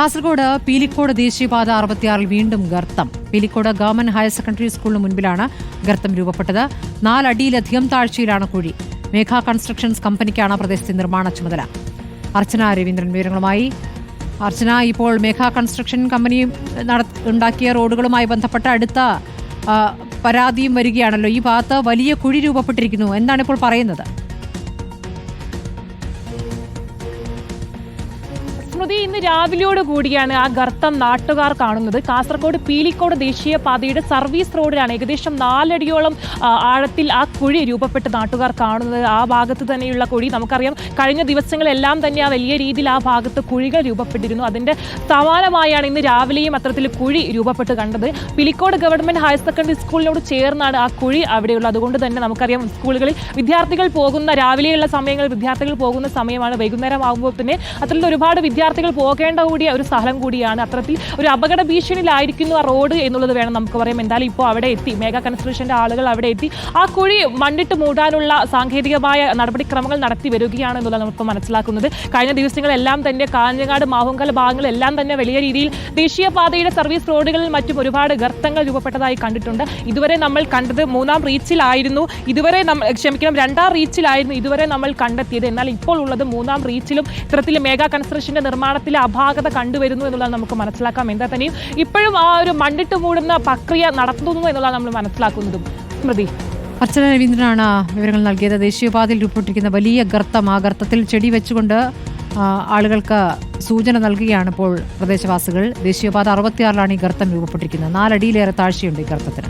കാസർഗോഡ് പീലിക്കോട് ദേശീയപാത അറുപത്തിയാറിൽ വീണ്ടും ഗർത്തം. പീലിക്കോട് ഗവൺമെന്റ് ഹയർ സെക്കൻഡറി സ്കൂളിന് മുൻപിലാണ് ഗർത്തം രൂപപ്പെട്ടത്. നാലടിയിലധികം താഴ്ചയിലാണ് കുഴി. മേഘ കൺസ്ട്രക്ഷൻസ് കമ്പനിക്കാണ് പ്രദേശത്തെ നിർമ്മാണ ചുമതല. അർച്ചന രവീന്ദ്രൻ വിവരങ്ങളുമായി. അർച്ചന ഇപ്പോൾ മേഘ കൺസ്ട്രക്ഷൻ കമ്പനി ഉണ്ടാക്കിയ റോഡുകളുമായി ബന്ധപ്പെട്ട അടുത്ത പരാതിയും വരികയാണല്ലോ. ഈ ഭാഗത്ത് വലിയ കുഴി രൂപപ്പെട്ടിരിക്കുന്നു. എന്താണ് ഇപ്പോൾ പറയുന്നത്? സ്മൃതി ഇന്ന് രാവിലെയോട് കൂടിയാണ് ആ ഗർത്തം നാട്ടുകാർ കാണുന്നത്. കാസർഗോഡ് പീലിക്കോട് ദേശീയ പാതയുടെ സർവീസ് റോഡിലാണ് ഏകദേശം നാലടിയോളം ആഴത്തിൽ ആ കുഴി രൂപപ്പെട്ട് നാട്ടുകാർ കാണുന്നത്. ആ ഭാഗത്ത് തന്നെയുള്ള കുഴി നമുക്കറിയാം. കഴിഞ്ഞ ദിവസങ്ങളെല്ലാം തന്നെ ആ വലിയ രീതിയിൽ ആ ഭാഗത്ത് കുഴികൾ രൂപപ്പെട്ടിരുന്നു. അതിന്റെ സമാനമായാണ് ഇന്ന് രാവിലെയും അത്തരത്തിൽ കുഴി രൂപപ്പെട്ട് കണ്ടത്. പിലിക്കോട് ഗവൺമെന്റ് ഹയർ സെക്കൻഡറി സ്കൂളിനോട് ചേർന്നാണ് ആ കുഴി അവിടെയുള്ളത്. അതുകൊണ്ട് തന്നെ നമുക്കറിയാം സ്കൂളുകളിൽ വിദ്യാർത്ഥികൾ പോകുന്ന രാവിലെയുള്ള സമയങ്ങളിൽ വിദ്യാർത്ഥികൾ പോകുന്ന സമയമാണ് വൈകുന്നേരം ആകുമ്പോൾ തന്നെ അത്തരത്തിൽ ഒരുപാട് വിദ്യാർത്ഥികൾ പോകേണ്ട കൂടിയ ഒരു സ്ഥലം കൂടിയാണ്. അത്രത്തിൽ ഒരു അപകട ഭീഷണിയിലായിരിക്കുന്നു ആ റോഡ് എന്നുള്ളത് വേണം നമുക്ക് പറയാം. എന്തായാലും ഇപ്പോൾ അവിടെ എത്തി. മേഘ കൺസ്ട്രക്ഷന്റെ ആളുകൾ അവിടെ എത്തി. ആ കുഴി മണ്ണിട്ട് മൂടാനുള്ള സാങ്കേതികമായ നടപടിക്രമങ്ങൾ നടത്തി വരികയാണ് എന്നുള്ളത് നമുക്ക് മനസ്സിലാക്കുന്നത്. കഴിഞ്ഞ ദിവസങ്ങളെല്ലാം തന്നെ കാഞ്ഞങ്ങാട് മാവുങ്കൽ ഭാഗങ്ങളെല്ലാം തന്നെ വലിയ രീതിയിൽ ദേശീയപാതയുടെ സർവീസ് റോഡുകളിൽ മറ്റും ഒരുപാട് ഗർത്തങ്ങൾ രൂപപ്പെട്ടതായി കണ്ടിട്ടുണ്ട്. ഇതുവരെ നമ്മൾ കണ്ടത് മൂന്നാം റീച്ചിലായിരുന്നു. ഇതുവരെ നമ്മൾ ക്ഷമിക്കണം രണ്ടാം റീച്ചിലായിരുന്നു ഇതുവരെ നമ്മൾ കണ്ടെത്തിയത്. എന്നാൽ ഇപ്പോൾ ഉള്ളത് മൂന്നാം റീച്ചിലും ഇത്തരത്തിൽ മേഗാ കൺസ്ട്രക്ഷന്റെ നിർമ്മാണത്തിലെ അപാകത കണ്ടുവരുന്നു എന്നുള്ളത് നമുക്ക് മനസ്സിലാക്കാം. എന്താ തന്നെയും ഇപ്പോഴും ആ ഒരു മണ്ണിട്ട് മൂടുന്ന പ്രക്രിയ നടത്തുന്നു എന്നുള്ളതാണ് നമ്മൾ മനസ്സിലാക്കുന്നതും. സ്മൃതി. അർച്ചന രവീന്ദ്രനാണ് വിവരങ്ങൾ നൽകിയത്. ദേശീയപാതയിൽ രൂപപ്പെട്ടിരിക്കുന്ന വലിയ ഗർത്തം ആ ഗർത്തത്തിൽ ചെടി വെച്ചുകൊണ്ട് ആളുകൾക്ക് സൂചന നൽകുകയാണ് ഇപ്പോൾ പ്രദേശവാസികൾ. ദേശീയപാത അറുപത്തിയാറിലാണ് ഈ ഗർത്തം രൂപപ്പെട്ടിരിക്കുന്നത്. നാലടിയിലേറെ താഴ്ചയുണ്ട് ഈ ഗർത്തത്തിന്.